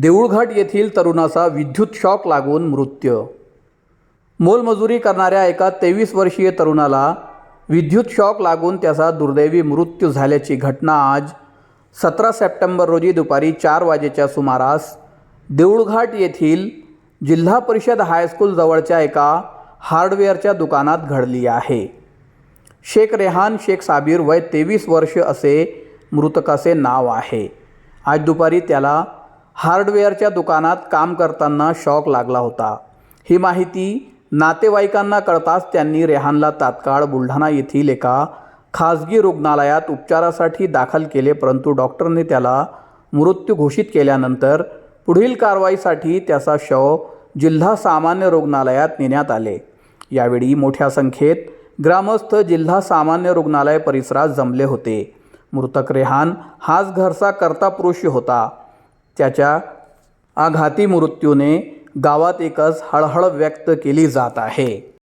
देऊळघाट येथील तरुणाचा विद्युत शॉक लागून मृत्यू. मोलमजुरी करणाऱ्या एका तेवीस वर्षीय तरुणाला विद्युत शॉक लागून त्याचा दुर्दैवी मृत्यू झाल्याची घटना आज सतरा सप्टेंबर रोजी दुपारी चार वाजेच्या सुमारास देऊळघाट येथील जिल्हा परिषद हायस्कूल जवळच्या एका हार्डवेअरच्या दुकानात घडली आहे. शेख रेहान शेख साबीर वय तेवीस वर्ष असे मृतकाचे नाव आहे. आज दुपारी त्याला हार्डवेअरच्या दुकानात काम करताना शॉक लागला होता. ही माहिती नातेवाईकांना कळताच त्यांनी रेहानला तात्काळ बुलढाणा येथील एका खाजगी रुग्णालयात उपचारासाठी दाखल केले परंतु डॉक्टरने त्याला मृत्यू घोषित केल्यानंतर पुढील कारवाईसाठी त्याचा शव जिल्हा सामान्य रुग्णालयात नेण्यात आले. यावेळी मोठ्या संख्येत ग्रामस्थ जिल्हा सामान्य रुग्णालय परिसरात जमले होते. मृतक रेहान हाच घरचा कर्ता पुरुष होता. त्याच्या आघाती मृत्यूने गावात एकच हळहळ व्यक्त केली जात आहे.